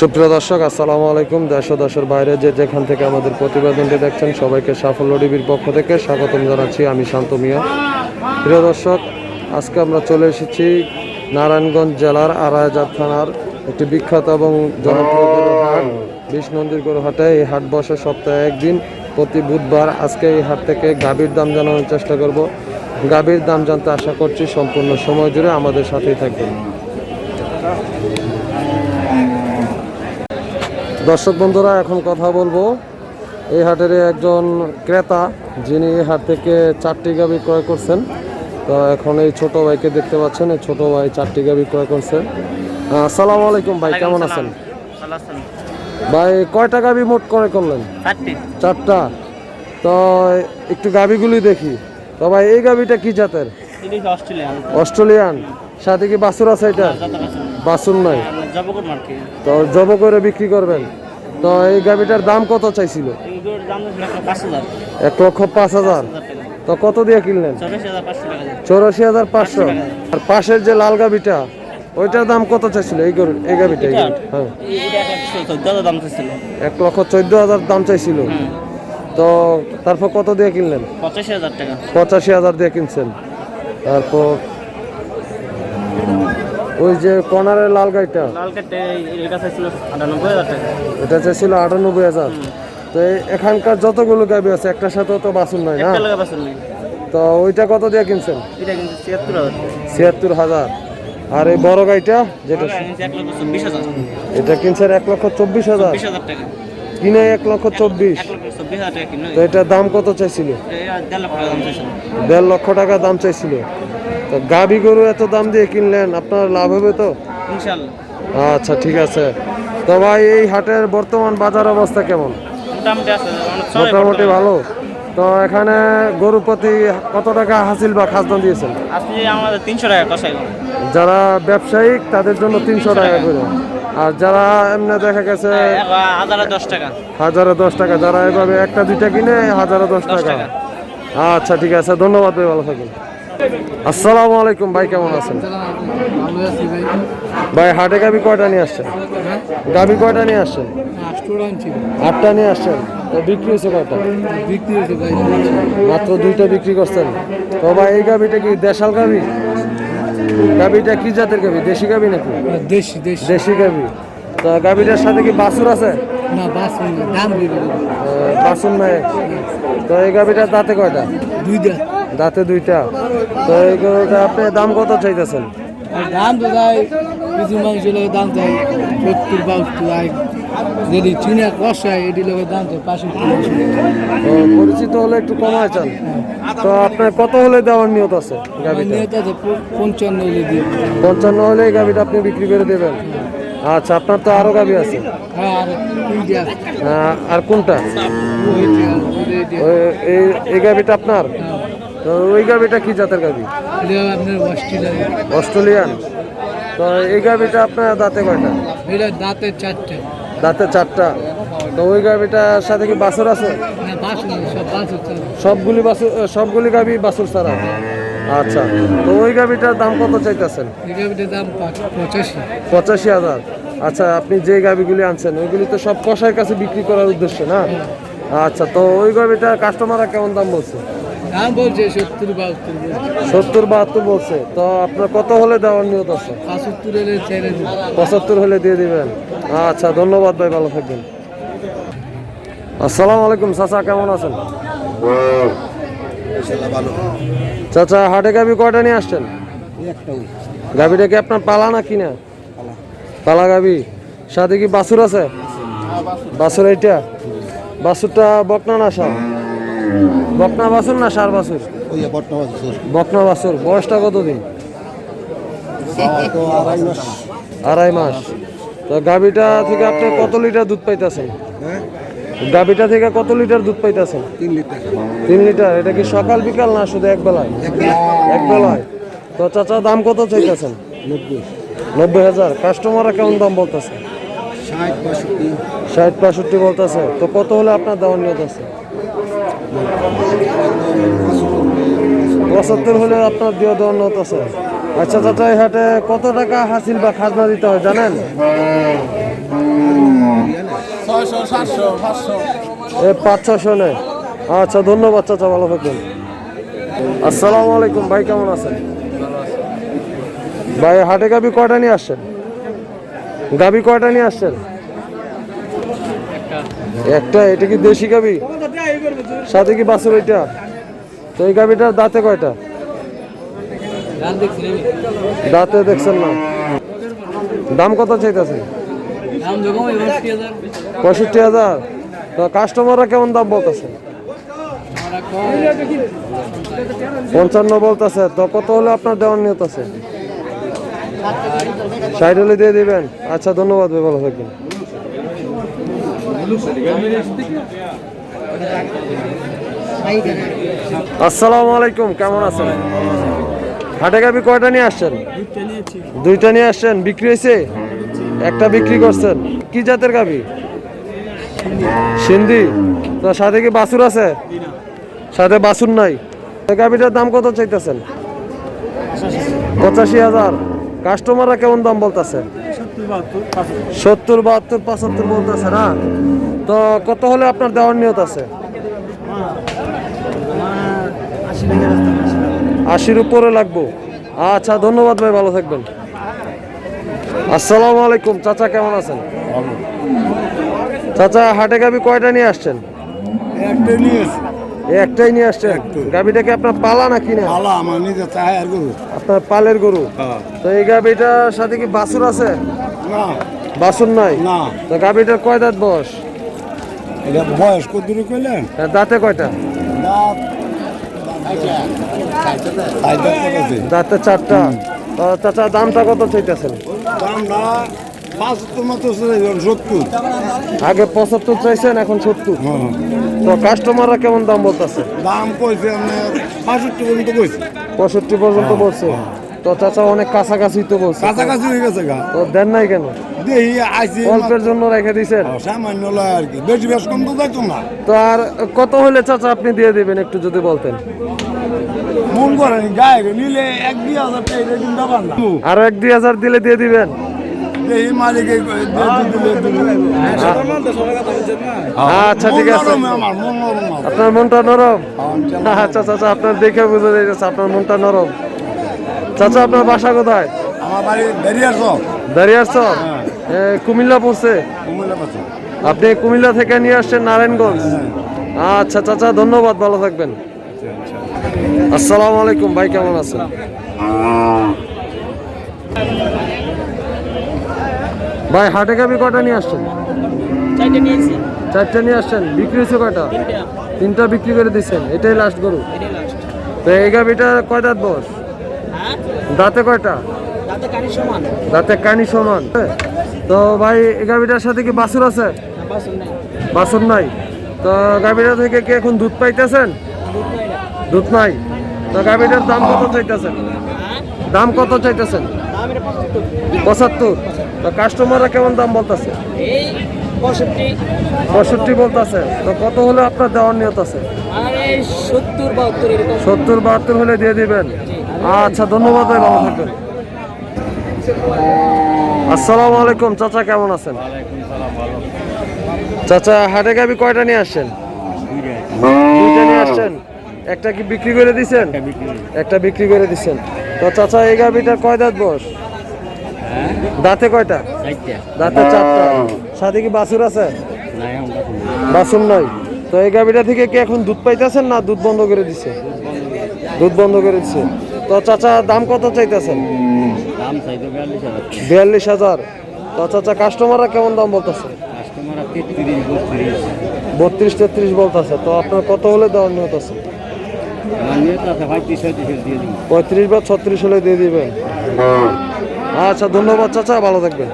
সুপ্রিয় দর্শক, আসসালামু আলাইকুম। দেশ দেশের বাইরে যে যেখান থেকে আমাদের প্রতিবেদনটি দেখছেন, সবাইকে সাফল্য টিভির পক্ষ থেকে স্বাগতম জানাচ্ছি। আমি শান্ত মিয়া। প্রিয় দর্শক, আজকে আমরা চলে এসেছি নারায়ণগঞ্জ জেলার আড়াইহাজার থানার একটি বিখ্যাত এবং জনপ্রিয় গরুর হাট বিশ নন্দীর গরু হাটে এই হাট বসে সপ্তাহে একদিন, প্রতি বুধবার আজকে এই হাট থেকে গাভীর দাম জানানোর চেষ্টা করব। গাভীর দাম জানতে আশা করছি সম্পূর্ণ সময় জুড়ে আমাদের সাথেই থাকবেন। দর্শক বন্ধুরা এখন কথা বলব। এই হাটের একজন ক্রেতা যিনি এই হাট থেকে চারটি গাবি ক্রয় করছেন। তো এখন এই ছোট ভাইকে দেখতে পাচ্ছেন এই ছোট ভাই চারটি গাবি ক্রয় করছেন আসসালামু আলাইকুম ভাই কেমন আছেন? ভাই কয়টা গাবি মোট ক্রয় করলেন? চারটা। তো একটু গাবিগুলি দেখি। তো ভাই এই গাবিটা কি জাতের? অস্ট্রেলিয়ান। সাথে কি বাসুর আছে এটা? বাসুর আছে নয়। তো জব করে বিক্রি করবেন। তো এই গাবিটার দাম কত চাইছিল? এক লক্ষ পাঁচ হাজার। তো কত দিয়ে কিনলেন? চৌরাশি হাজার পাঁচশো আর পাশের যে লাল গাবিটা ওইটার দাম কত চাইছিল? এই গরুর এই গাবিটা এই হ্যাঁ। এক লক্ষ চোদ্দ হাজার দাম চাইছিল। তো তারপর কত দিয়ে কিনলেন? পঁচাশি হাজার টাকা। পঁচাশি হাজার দিয়ে কিনছেন। তারপর ওই যে কর্নারের লাল গাড়িটা? লাল এটা চাইছিল আটানব্বই হাজার টাকা। এটা চাইছিল আটানব্বই হাজার। তো এখানকার যতগুলো গাবি আছে একটার সাথে তো বাসুন নাই না? তো ওইটা কত দিয়ে কিনছেন? ছিয়াত্তর হাজার। আর এই বড় গাড়িটা যেটা এটা কিনছেন এক লক্ষ চব্বিশ হাজার? কিনে এক লক্ষ চব্বিশ। তো এটার দাম কত চাইছিল। দেড় লক্ষ টাকা দাম চাইছিল। তো গাবি গরু এত দাম দিয়ে কিনলেন আপনার লাভ হবে তো? আচ্ছা ঠিক আছে। তো ভাই এই হাটের বর্তমান বাজার অবস্থা কেমন? মোটামুটি মোটামুটি ভালো। তো এখানে গরু প্রতি কত টাকা হাসিল বা খাজনা দিয়েছেন? আমাদের তিনশো টাকা কষাই যারা ব্যবসায়িক তাদের জন্য তিনশো টাকা করে। আর যারা এমনি দেখা গেছে হাজারে দশ টাকা। হাজারে দশ টাকা যারা এভাবে একটা দুইটা কিনে হাজারে দশ টাকা। আচ্ছা ঠিক আছে ধন্যবাদ ভাই ভালো থাকুন। আসসালামু আলাইকুম ভাই কেমন আছেন? ভাই হাটে গাবি কয়টা নিয়ে আসছেন? গাবি কয়টা নিয়ে আসছেন? আটটা নিয়ে আসছেন। তো বিক্রি হয়েছে কয়টা? বিক্রি হয়েছে ভাই মাত্র দুইটা বিক্রি করছেন। তো ভাই এই গাবিটা কি দেশাল গাবি গাবিটা কি জাতের গাবি দেশি গাবি নাকি? দেশি দেশি দেশি গাবি তো গাবিটার সাথে কি বাছুর আছে? না দাম বাছুর নাই। তো এই গাবিটার দাঁতে কয়টা? দুইটা। দাঁতে দুইটা। তো এই গরুটা আপনি দাম কত চাইতেছেন? দাম তো যায় কিছু মাংস লোকের দাম চাই সত্তর বাহাত্তর আয় যদি চিনা কষায় এটি লোকের দাম চাই পাঁচশো তো পরিচিত হলে একটু কমায় চান। তো আপনার কত হলে দেওয়ার নিয়ত আছে গাবিটা নিয়ে তো পঞ্চান্ন হলে দিয়ে পঞ্চান্ন হলে এই গাবিটা আপনি বিক্রি করে দেবেন? আচ্ছা আপনার তো আরও গাবি আছে। হ্যাঁ আর আহ, আর কোনটা? এই এই গাবিটা আপনার? তো ওই গাবিটা কি জাতের অস্ট্রেলিয়া অস্ট্রেলিয়ান। তো এই গাবিটা আপনার দাঁতে কয়টা? এটা দাঁতের চারটে। দাঁতে চারটা। তো ওই গাবিটার সাথে কি বাছুর আছে? সবগুলি বাছুর সবগুলি গাবি বাছুর ছাড়া? আচ্ছা। তো ওই গাবিটার দাম কত চাইতেছেন? পঁচাশি। হাজার। আচ্ছা আপনি যে গাবিগুলি আনছেন ওইগুলি তো সব কষার কাছে বিক্রি করার উদ্দেশ্য না? আচ্ছা তো ওই গাবিটার কাস্টমাররা কেমন দাম বলছে? দাম বলছে? সত্তর বাহাত্তর সত্তর বাহাত্তর বলছে। তো আপনার কত হলে দেওয়ার নিয়ত আছে? পঁচাত্তর হলে ছেড়ে পঁচাত্তর হলে দিয়ে দিবেন। আচ্ছা ধন্যবাদ ভাই ভালো থাকবেন। আসসালামু আলাইকুম চাচা কেমন আছেন? চাচা হাটে গাবি কয়টা নিয়ে আসছেন? গাবিটা কি আপনার পালা না কিনা? পালা গাবি। সাথে কি বাছুর আছে? বাছুর এইটা? বাছুরটা বকনা না সার বকনা বাছুর না সার বাছুর? বকনা বাছুর বয়সটা কতদিন আড়াই মাস। তো গাবিটা থেকে আপনি কত লিটার দুধ পাইতেছেন? গাবিটা থেকে কত লিটার দুধ পাইতেছেন? তিন লিটার। তিন লিটার এটা কি সকাল বিকাল না শুধু এক বেলায়? এক বেলায়। তো চাচা দাম কত চাইতেছেন? নব্বই। হাজার। কাস্টমাররা কেমন দাম বলতেছে? ষাট পঁয়ষট্টি ষাট পঁয়ষট্টি বলতেছে। তো কত হলে আপনার দেওয়ার নিয়ত আছে? পঁচাত্তর হলে আপনার দিয়ে দেওয়ার নিয়ত আছে। আচ্ছা চাচা এই হাটে কত টাকা হাসিল বা খাজনা দিতে হয় জানেন? পাঁচ ছশো নেয় আচ্ছা ধন্যবাদ চাচা ভালো থাকবেন। আসসালামু আলাইকুম ভাই কেমন আছেন? ভাই হাটে গাবি কয়টা নিয়ে আসছেন? গাবি কয়টা নিয়ে আসছেন? একটা। এটা কি দেশি গাবি সাথে কি বাছুর এটা তো এই গাবিটার দাঁতে কয়টা? দাঁতে দেখছেন না। দাম কত চাইতেছেন পঁয়ষট্টি হাজার। তো কাস্টমাররা কেমন দাম বলতেছে? পঞ্চান্ন বলতেছে। তো কত হলে আপনার দেওয়ার নিয়ত আছে? ষাট হলে দিয়ে দিবেন। আচ্ছা ধন্যবাদ ভালো থাকবেন। আসসালামু আলাইকুম কেমন আছেন? হাটে গাবি কয়টা নিয়ে আসছেন? দুইটা নিয়ে আসছেন বিক্রি হয়েছে? একটা বিক্রি করছেন। কি জাতের গাবি? সিন্ধি। তো সাথে কি বাছুর আছে? সাথে বাছুর নাই। গাবিটার দাম কত চাইতেছেন? পঁচাশি হাজার। কাস্টমাররা কেমন দাম বলতেছে? সত্তর বাহাত্তর পঁচাত্তর বলতেছে না? তো কত হলে আপনার দেওয়ার নিয়ত আছে? আশির উপরে লাগবো। আচ্ছা ধন্যবাদ ভাই ভালো থাকবেন। আসসালামু আলাইকুম চাচা কেমন আছেন? চাচা হাটে গাবি কয়টা নিয়ে আসছেন? একটাই নিয়ে আসছেন? গাবিটাকে আপনার পালা না? কিনে আলা আমার নিজে চায় আর গরু। আপনার পালের গরু? তো এই গাবিটার সাথে কি বাছুর আছে? না। বাছুর নাই? না। তো গাবিটার কয় দাঁত বয়স? এটা বয়স দাঁতে কয়টা? দাঁত চারটা। চাচা দামটা কত চাইতেছেন? দামটা আগে পঁচাত্তর চাইছেন এখন সত্তর। তো কাস্টমাররা কেমন দাম বলতেছে? দাম কইছে আপনার পাঁষট্টি পর্যন্ত কইছে। পঁয়ষট্টি পর্যন্ত বলছে। তো চাচা অনেক কাছাকাছি তো বলছে। কাছাকাছি হয়ে গেছে গা। তো দেন নাই কেন? দেখি আইসি অল্পের জন্য রেখে দিয়েছেন সামান্য লয় আর কি। বেশি বেশ কম তো যাইতো না। তো আর কত হলে চাচা আপনি দিয়ে দিবেন একটু যদি বলতেন? মন করেন গায়ে নিলে এক দুই হাজার টাকা এটা কিন্তু না। আরও এক দুই হাজার দিলে দিয়ে দিবেন? আচ্ছা ঠিক আছে। আপনার মনটা নরম? আচ্ছা চাচা আপনার দেখে বুঝে যাচ্ছে আপনার মনটা নরম। চাচা আপনার বাসা কোথায়? আমার বাড়ি দেরিয়ার সব দাঁড়িয়ে চর কুমিল্লা পড়ছে? আপনি কুমিল্লা থেকে নিয়ে আসছেন নারায়ণগঞ্জ? আচ্ছা চাচা ধন্যবাদ ভালো থাকবেন। আসসালামু আলাইকুম ভাই কেমন আছেন? ভাই হাটে গাবি কটা নিয়ে আসছেন? চারটে নিয়ে আসছেন? বিক্রি হয়েছে কয়টা? তিনটা। বিক্রি করে দিচ্ছেন। এটাই লাস্ট গরু। তো এই গাবিটা কয় দাঁত বস হ্যাঁ দাঁতে কয়টা? সমান। দাঁতে কানি সমান। তো ভাই এই গাবিটার সাথে কি বাছুর আছে? বাছুর নাই। তো গাবিটা থেকে কি এখন দুধ পাইতেছেন? দুধ নাই তো গাবিটার দাম কত চাইতেছেন? হ্যাঁ? দাম কত চাইতেছেন? পঁচাত্তর। তো কাস্টমাররা কেমন দাম বলতেছে? পঁয়ষট্টি। বলতেছে। তো কত হলে আপনার দেওয়ার নিয়ত আছে? সত্তর বাহাত্তর হলে দিয়ে দিবেন। আচ্ছা ধন্যবাদ ভাই ভালো থাকবেন। আসসালামু আলাইকুম চাচা কেমন আছেন? চাচা হাটে গাবি কয়টা নিয়ে আসছেন? দুইটা। নিয়ে আসছেন? একটা কি বিক্রি করে দিছেন? একটা বিক্রি করে দিছেন। তো চাচা এই গাবিটা কয় দাঁত বস দাঁতে কয়টা? দাঁতে চারটা। সাথে কি বাছুর আছে? বাছুর নাই। তো এই গাবিটা থেকে কি এখন দুধ পাইতেছেন না দুধ বন্ধ করে দিছে। দুধ বন্ধ করে দিছে। তো চাচা দাম কত চাইতেছেন? দাম চাইতো বিয়াল্লিশ হাজার। তো চাচা কাস্টমাররা কেমন দাম বলতেছে? বত্রিশ। তেত্রিশ বলতেছে। তো আপনার কত হলে দেওয়ার নিয়ত আছে? পঁয়ত্রিশ বা ছত্রিশ হলে দিয়ে দিবেন। আচ্ছা ধন্যবাদ চাচা ভালো থাকবেন।